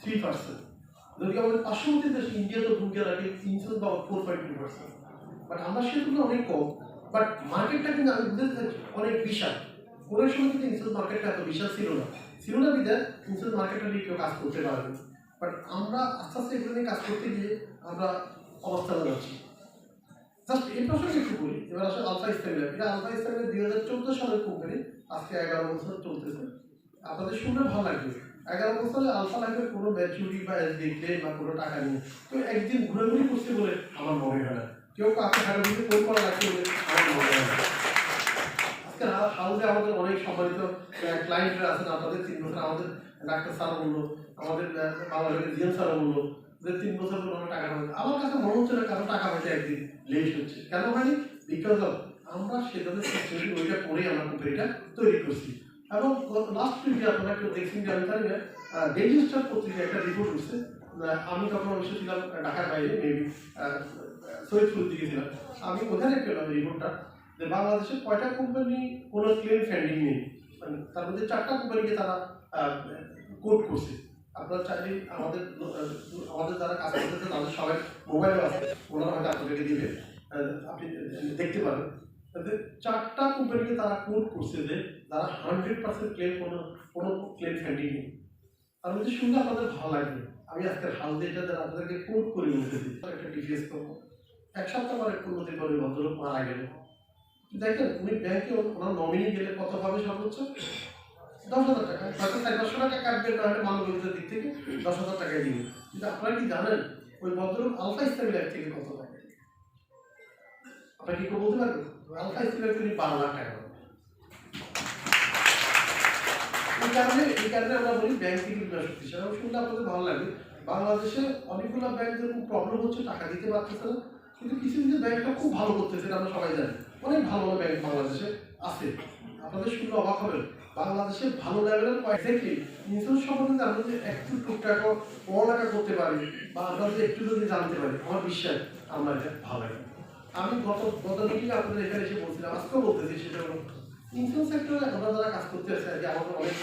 Three percent যদি আমাদের পার্শ্ববর্তী দেশ ইন্ডিয়া তো ঢুকে রাখে ইন্স্যুরেন্স বা four point two percent but আমরা সেগুলো অনেক কম। বাট মার্কেটটা কিন্তু আমি বুঝতে অনেক বিশাল। কোনো সময় কিন্তু ইন্স্যুরেন্স মার্কেটটা এত বিশাল ছিল না। ছিল না বিদায় ইন্স্যুরেন্স মার্কেটটা নিয়ে কেউ কাজ করতে পারবে বাট আমরা আস্তে আস্তে এগুলো নিয়ে কাজ করতে গিয়ে আমরা অবস্থানে যাচ্ছি জাস্ট এই প্রসঙ্গে একটু বলি। এবার আসলে আলফা ইসলামী এটা আলফা ইসলামী দুই হাজার চোদ্দ সালের কোম্পানি আজকে এগারো বছর চলতেছে। আপনাদের শুনে ভালো লাগবে। এগারো বছরে আলফা লাইফের কোনো বা বা কোনো টাকা নেই। তো একদিন ঘুরাঘুরি করছে বলে আমার মনে হয় না। কেউ কাউকে হারাঘুরি ফোন করা লাগছে বলে আমার মনে হয় না। আজকে হাউসে আমাদের অনেক সম্মানিত ক্লায়েন্টরা আছেন আপনাদের তিন বছর আমাদের ডাক্তার স্যার বলল, আমাদের বাংলাদেশের জিএম স্যার বলল যে তিন বছর পর আমরা টাকা পাবো। আমার কাছে মনে হচ্ছে না কারও টাকা পয়সা একদিন লেট হচ্ছে। কেন হয়নি বিকজ অফ আমরা সেটাতে ওইটা করেই আমরা কোম্পানিটা তৈরি করছি। এবং লাস্ট উইকে আপনারা কেউ দেখছেন যে আমি জানি না পত্রিকা একটা রিপোর্ট আহ, আমি তখন অবশ্য ছিলাম ঢাকার বাইরে মেবি সৈয়দপুর দিকে ছিলাম। আমি ওখানে পেলাম রিপোর্টটা যে বাংলাদেশে কয়টা কোম্পানি কোনো ক্লেম ফ্যান্ডিং নেই। মানে তার মধ্যে চারটা কোম্পানিকে তারা কোড করছে। আপনারা চাইলে আমাদের আমাদের যারা কাজ করতেছে তাদের সবাই মোবাইলে আছে। ওনারা হয়তো আপনাদেরকে দিবে। আপনি দেখতে পারেন। তাদের চারটা কোম্পানিকে তারা কোড করছে যে তারা হান্ড্রেড পার্সেন্ট ক্লেম কোনো কোনো ক্লেম ফ্যান্ডিং নেই। তার মধ্যে শুনলে আপনাদের ভালো লাগবে, আমি আজকে হাল দিয়ে এটা যারা আপনাদেরকে কোড করে বলতেছি একটা ডিটেলস করব। এক সপ্তাহ পরে দিন পরে, ভদ্রলোক মারা গেলেন দেখেন, উনি ব্যাংকে ওনার নমিনি গেলে কত পাবে সর্বোচ্চ? দশ হাজার টাকা। হয়তো চার পাঁচশো টাকা কাটবে না হলে মানবতার দিক থেকে দশ হাজার টাকায় দিবে। কিন্তু আপনারা কি জানেন, ওই ভদ্রলোক আলফা ইসলামী ল্যাব থেকে কত পাবে আপনারা কি বলতে পারবেন আলফা ল্যাব থেকে বারো লাখ টাকা এই কারণে এই কারণে আমরা বলি ব্যাংক শক্তিশালী এবং শুনলে আপনাদের ভালো লাগবে। বাংলাদেশে অনেকগুলো ব্যাংক যেরকম প্রবলেম হচ্ছে, টাকা দিতে পারতেছে না। কিন্তু কিছু কিছু ব্যাংকটা খুব ভালো করতেছে আমরা সবাই জানি। অনেক ভালো ভালো ব্যাংক বাংলাদেশে আছে। আপনাদের শুনলে অবাক হবেন। বাংলাদেশে ভালো লেভেলের এক্স্যাক্টলি ইন্স্যুরেন্স সম্বন্ধে আমরা যদি একটু টুকটাক পড়ালেখা করতে পারি, বা যদি একটু যদি জানতে পারি, আমার বিশ্বাস, আমরা এটা ভালো লাগে। আমি গত গত মিটিং আপনাদের এখানে এসে বলছিলাম, আজকেও বলতেছি সেটা হলো ইন্স্যুরেন্স সেক্টরে আমরা যারা কাজ করতে আসছে যে আমাদের অনেক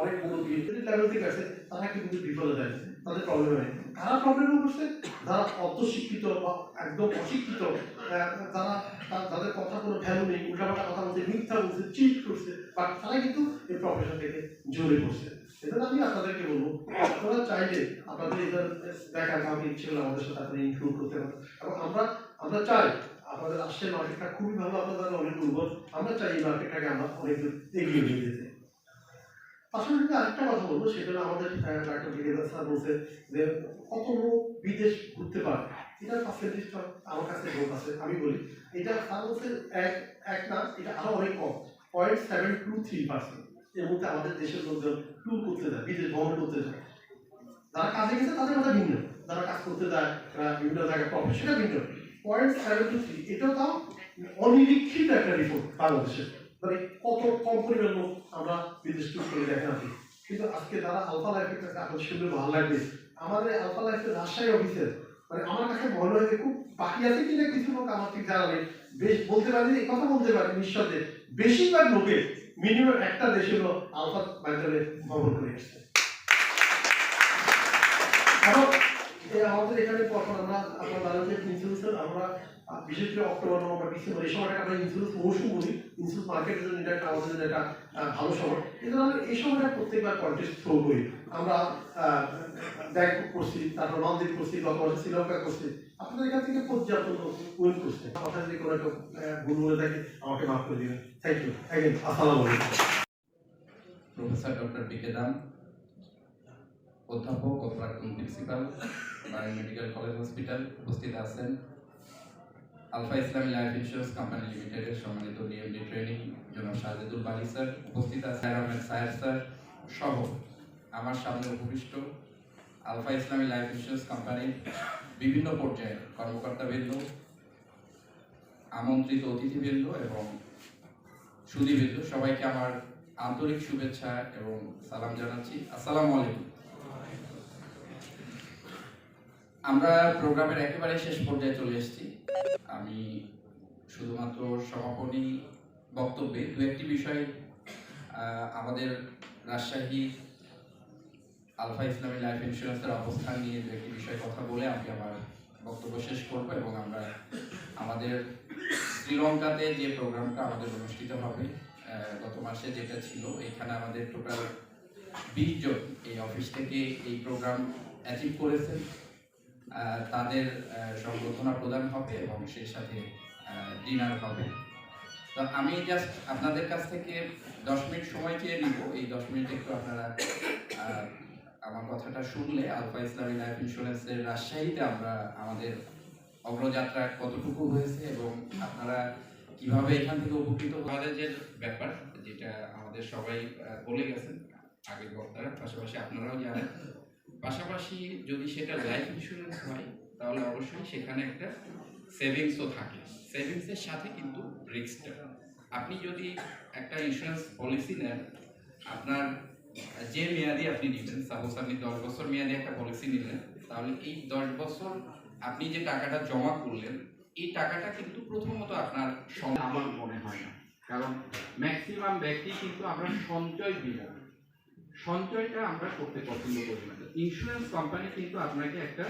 অনেক মুরব্বী লেভেল থেকে আছে তারা কিন্তু বিপদে যায়, তাদের প্রবলেম হয়। কারা প্রবলেমে পড়ছে যারা অর্ধশিক্ষিত বা একদম অশিক্ষিত যারা তাদের কথা কোনো ভ্যালু নেই, উল্টাপাল্টা কথা বলছে, মিথ্যা বলছে চিট করছে বা তারা কিন্তু এই প্রফেশন থেকে জড়ে পড়ছে সেজন্য আমি আপনাদেরকে বলব, আপনারা চাইলে আপনাদের এটা দেখা কাউকে ইচ্ছে আমাদের সাথে আপনারা ইনক্লুড করতে পারেন। এবং আমরা আমরা চাই আপনাদের রাষ্ট্রের মার্কেটটা খুবই ভালো আপনাদের অনেক দুর্বল আমরা চাই এই মার্কেটটাকে আমরা অনেক এগিয়ে নিয়ে যেতে। পাশাপাশি আরেকটা কথা বলব, সেটা আমাদের ডাক্তার বিকেদার স্যার বলছে যে কত লোক বিদেশ ঘুরতে পারে। এটা পার্সেন্টেজটা আমার কাছে লোক আছে, আমি বলি। এটা স্যার বলছে এক এক না, এটা আরও অনেক কম। Point seven two three percent এর মধ্যে আমাদের দেশের লোকজন ট্যুর করতে যায়, বিদেশ ভ্রমণ করতে যায়। যারা কাজে গেছে তাদের কথা ভিন্ন। যারা কাজ করতে যায় বিভিন্ন জায়গায় প্রফেশনাল ভিন্ন। পয়েন্ট সেভেন থ্রি এটাও তাও অনিরীক্ষিত একটা রিপোর্ট বাংলাদেশের মানে কত কম পরিমাণ লোক আমরা বিদেশ ট্যুর করে আছি কিন্তু আজকে যারা আলফা লাইফের কাছে আপনার ভালো লাগবে আমাদের আলফা লাইফের রাজশাহী অফিসের মানে আমার কাছে মনে হয় যে খুব বাকি আছে কিনা কিছু লোক আমার ঠিক জানা নেই। বেশ বলতে পারি এই কথা বলতে পারি নিঃসন্দেহে, বেশিরভাগ লোকে মিনিমাম একটা দেশে হলো আলফা মাধ্যমে ভ্রমণ করে এসছে। এবং আমাদের এখানে আমরা আপনার যে আমরা বিশেষ করে অক্টোবর নভেম্বর ডিসেম্বর এই সময়টা আমরা ইন্স্যুরেন্স মৌসুম বলি। ইন্স্যুরেন্স মার্কেটের জন্য এটা আমাদের জন্য ভালো সময়। জন্য আমরা এই সময়টা প্রত্যেকবার কন্টেস্ট থ্রো করি আমরা ব্যাংক করছি, তারপর মালদ্বীপ করছি গত বছর শ্রীলঙ্কা করছি। আপনাদের এখান থেকে পর্যাপ্ত উইন করছে। কথা যদি কোনো একটা ভুল বলে থাকি, আমাকে মাফ করে দিবেন। থ্যাংক ইউ অ্যাগেন আসসালামু আলাইকুম। প্রফেসর ডক্টর পিকে দাম অধ্যাপক ও প্রাক্তন প্রিন্সিপাল বারেন মেডিকেল কলেজ হসপিটাল উপস্থিত আছেন। আলফা ইসলামী লাইফ ইন্স্যুরেন্স কোম্পানি লিমিটেডের সম্মানিত ডিএমডি ট্রেনিং জনাব শাহজাদুল বাড়ি স্যার উপস্থিত আছেন। আহমেদ সাহেব স্যার সহ আমার সামনে উপবিষ্ট আলফা ইসলামী লাইফ ইন্স্যুরেন্স কোম্পানির বিভিন্ন পর্যায়ের কর্মকর্তাবৃন্দ, আমন্ত্রিত অতিথিবৃন্দ এবং সুদীবৃন্দ সবাইকে আমার আন্তরিক শুভেচ্ছা এবং সালাম জানাচ্ছি। আসসালামু আলাইকুম। আমরা প্রোগ্রামের একেবারে শেষ পর্যায়ে চলে এসেছি। আমি শুধুমাত্র সমাপনী বক্তব্যে দু একটি বিষয় আমাদের রাজশাহী আলফা ইসলামী লাইফ ইন্স্যুরেন্সের অবস্থান নিয়ে দু একটি বিষয়ে কথা বলে আমি আমার বক্তব্য শেষ করব এবং আমরা আমাদের শ্রীলঙ্কাতে যে প্রোগ্রামটা আমাদের অনুষ্ঠিত হবে গত মাসে যেটা ছিল, এখানে আমাদের টোটাল বিশ জন এই অফিস থেকে এই প্রোগ্রাম অ্যাচিভ করেছেন। তাদের সংবর্ধনা প্রদান হবে এবং সেই সাথে ডিনার হবে। তো আমি জাস্ট আপনাদের কাছ থেকে দশ মিনিট সময় চেয়ে নিব। এই দশ মিনিট একটু আপনারা আমার কথাটা শুনলে আলফা ইসলামী লাইফ ইন্স্যুরেন্সের রাজশাহীতে আমরা আমাদের অগ্রযাত্রা কতটুকু হয়েছে এবং আপনারা কীভাবে এখান থেকে উপকৃত আমাদের যে ব্যাপার, যেটা আমাদের সবাই বলে গেছেন আগের বক্তারা। পাশাপাশি আপনারাও জানেন পাশাপাশি যদি সেটা লাইফ ইন্স্যুরেন্স হয়, তাহলে অবশ্যই সেখানে একটা সেভিংসও থাকে। সেভিংসের সাথে কিন্তু রিস্কটা আপনি যদি একটা ইন্স্যুরেন্স পলিসি নেন, আপনার যে মেয়াদি আপনি নিলেন সাপোজ আপনি দশ বছর মেয়াদি একটা পলিসি নিলেন, তাহলে এই দশ বছর আপনি যে টাকাটা জমা করলেন, এই টাকাটা কিন্তু প্রথমত আপনার আমার মনে হয় না। কারণ ম্যাক্সিমাম ব্যক্তি কিন্তু আমরা সঞ্চয় দিব সঞ্চয়টা আমরা করতে পছন্দ করি না। ইন্স্যুরেন্স কোম্পানি কিন্তু আপনাকে একটা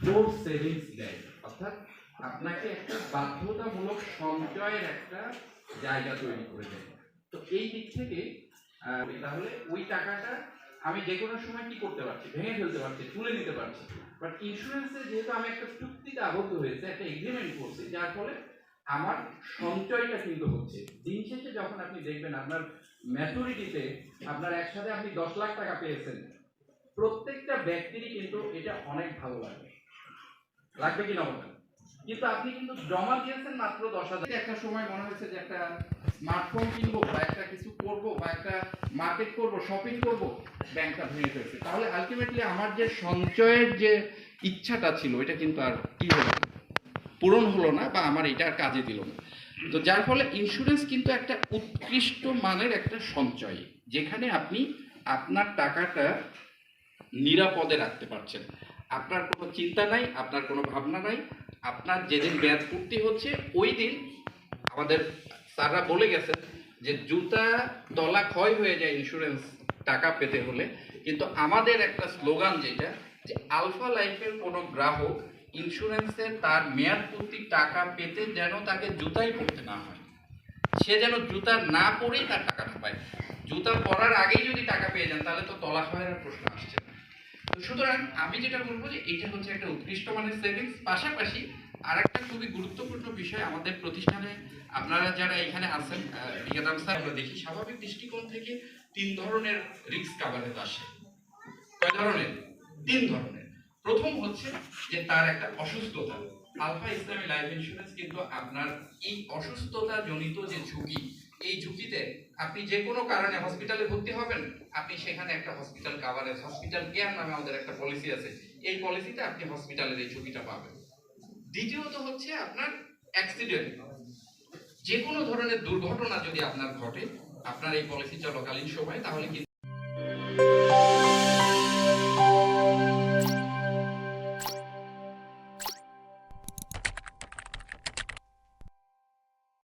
ফোর্স সেভিংস দেয়। অর্থাৎ আপনাকে একটা বাধ্যতামূলক সঞ্চয়ের একটা জায়গা তৈরি করে দেয়। তো এই দিক থেকে তাহলে ওই টাকাটা আমি যে কোনো সময় কি করতে পারছি? ভেঙে ফেলতে পারছি, তুলে নিতে পারছি। বাট ইন্স্যুরেন্সে যেহেতু আমি একটা চুক্তিতে আবদ্ধ হয়েছে, একটা এগ্রিমেন্ট করছি, যার ফলে আমার সঞ্চয়টা কিন্তু হচ্ছে। দিন শেষে যখন আপনি দেখবেন আপনার ম্যাচুরিটিতে আপনার একসাথে আপনি দশ লাখ টাকা পেয়েছেন। প্রত্যেকটা ব্যক্তিরই কিন্তু এটা অনেক ভালো লাগবে লাগবে কি না কিন্তু আপনি কিন্তু জমা দিয়েছেন মাত্র দশ হাজার। একটা সময় মনে হয়েছে যে একটা স্মার্টফোন কিনবো বা একটা কিছু করব বা একটা মার্কেট করব শপিং করব, ব্যাংকটা ভেঙে ফেলছে। তাহলে আলটিমেটলি আমার যে সঞ্চয়ের যে ইচ্ছাটা ছিল এটা কিন্তু আর কি হলো? পূরণ হলো না বা আমার এটা আর কাজে দিল না। তো যার ফলে ইন্স্যুরেন্স কিন্তু একটা উৎকৃষ্ট মানের একটা সঞ্চয়, যেখানে আপনি আপনার টাকাটা নিরাপদে রাখতে পারছেন। আপনার কোনো চিন্তা নাই, আপনার কোনো ভাবনা নাই, আপনার যেদিন ব্যাজ পূর্তি হচ্ছে, ওই দিন আমাদের স্যাররা বলে গেছেন যে জুতা তলা ক্ষয় হয়ে যায় ইন্স্যুরেন্স টাকা পেতে হলে। কিন্তু আমাদের একটা স্লোগান যেটা, যে আলফা লাইফের কোনো গ্রাহক ইন্স্যুরেন্সের তার মেয়াদ পূর্তির টাকা পেতে যেন তাকে জুতাই পড়তে না হয়। সে যেন জুতা না পরেই তার টাকাটা পায়। জুতা পরার আগেই যদি টাকা পেয়ে যান, তাহলে তো তলা প্রশ্ন আসছে না। তো সুতরাং আমি যেটা বলব যে এইটা হচ্ছে একটা উৎকৃষ্ট মানের সেভিংস পাশাপাশি আর একটা খুবই গুরুত্বপূর্ণ বিষয় আমাদের প্রতিষ্ঠানে আপনারা যারা এখানে আছেন আমরা দেখি স্বাভাবিক দৃষ্টিকোণ থেকে তিন ধরনের রিস্ক কাভারেজ আসে। কয় ধরনের? তিন ধরনের। প্রথম হচ্ছে যে তার একটা অসুস্থতা। আলফা ইসলামী লাইফ ইন্স্যুরেন্স কিন্তু আপনার এই অসুস্থতা জনিত যে ঝুঁকি, এই ঝুঁকিতে আপনি যে কোনো কারণে হসপিটালে ভর্তি হবেন, আপনি সেখানে একটা হসপিটাল কাভারেজ হসপিটাল কেয়ার নামে আমাদের একটা পলিসি আছে। এই পলিসিতে আপনি হসপিটালের এই ঝুঁকিটা পাবেন। দ্বিতীয়ত হচ্ছে আপনার অ্যাক্সিডেন্ট যে কোনো ধরনের দুর্ঘটনা যদি আপনার ঘটে, আপনার এই পলিসি চলাকালীন সময়, তাহলে কিন্তু